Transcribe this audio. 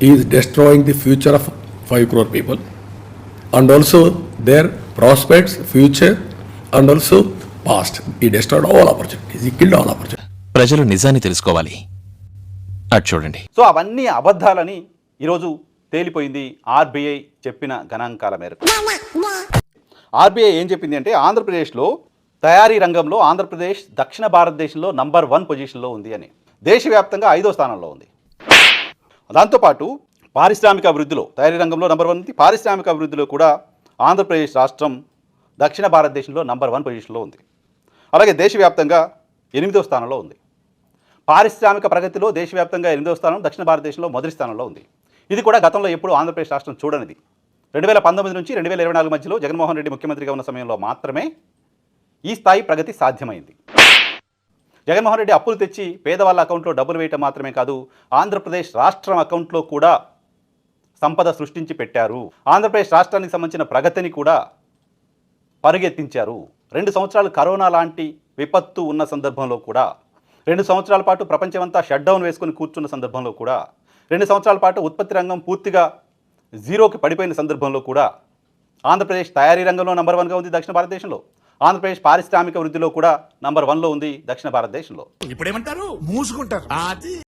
is destroying the future of 5 crore people and also their prospects, future and also past. He destroyed all opportunities. He killed all opportunities. ప్రజలు నిజాన్ని తెలుసుకోవాలి అటు చూడండి so అవన్నీ అబద్ధాలని ఈరోజు తేలిపోయింది ఆర్బీఐ చెప్పిన గణాంకాల మేరకు ఆర్బీఐ ఏం చెప్పింది అంటే ఆంధ్రప్రదేశ్లో తయారీ రంగంలో ఆంధ్రప్రదేశ్ దక్షిణ భారతదేశంలో నంబర్ వన్ పొజిషన్లో ఉంది అని దేశవ్యాప్తంగా ఐదో స్థానంలో ఉంది దాంతోపాటు పారిశ్రామిక అభివృద్ధిలో తయారీ రంగంలో నంబర్ వన్ ఉంది. పారిశ్రామిక అభివృద్ధిలో కూడా ఆంధ్రప్రదేశ్ రాష్ట్రం దక్షిణ భారతదేశంలో నంబర్ వన్ పొజిషన్లో ఉంది. అలాగే దేశవ్యాప్తంగా ఎనిమిదో స్థానంలో ఉంది. పారిశ్రామిక ప్రగతిలో దేశవ్యాప్తంగా ఎనిమిదవ స్థానం దక్షిణ భారతదేశంలో మొదటి స్థానంలో ఉంది. ఇది కూడా గతంలో ఎప్పుడు ఆంధ్రప్రదేశ్ రాష్ట్రం చూడనిది. రెండు వేల పంతొమ్మిది నుంచి రెండు వేల ఇరవై నాలుగు మధ్యలో జగన్మోహన్ రెడ్డి ముఖ్యమంత్రిగా ఉన్న సమయంలో మాత్రమే ఈ స్థాయి ప్రగతి సాధ్యమైంది. జగన్మోహన్ రెడ్డి అప్పులు తెచ్చి పేదవాళ్ళ అకౌంట్లో డబ్బులు వేయటం మాత్రమే కాదు ఆంధ్రప్రదేశ్ రాష్ట్రం అకౌంట్లో కూడా సంపద సృష్టించి పెట్టారు. ఆంధ్రప్రదేశ్ రాష్ట్రానికి సంబంధించిన ప్రగతిని కూడా పరుగెత్తించారు. రెండు సంవత్సరాలు కరోనా లాంటి విపత్తు ఉన్న సందర్భంలో కూడా రెండు సంవత్సరాల పాటు ప్రపంచమంతా షట్డౌన్ వేసుకుని కూర్చున్న సందర్భంలో కూడా రెండు సంవత్సరాల పాటు ఉత్పత్తి రంగం పూర్తిగా జీరోకి పడిపోయిన సందర్భంలో కూడా ఆంధ్రప్రదేశ్ తయారీ రంగంలో నంబర్ వన్గా ఉంది దక్షిణ భారతదేశంలో. ఆంధ్రప్రదేశ్ పారిశ్రామిక వృద్ధిలో కూడా నంబర్ వన్లో ఉంది దక్షిణ భారతదేశంలో. ఇప్పుడేమంటారు? మూసుకుంటారు.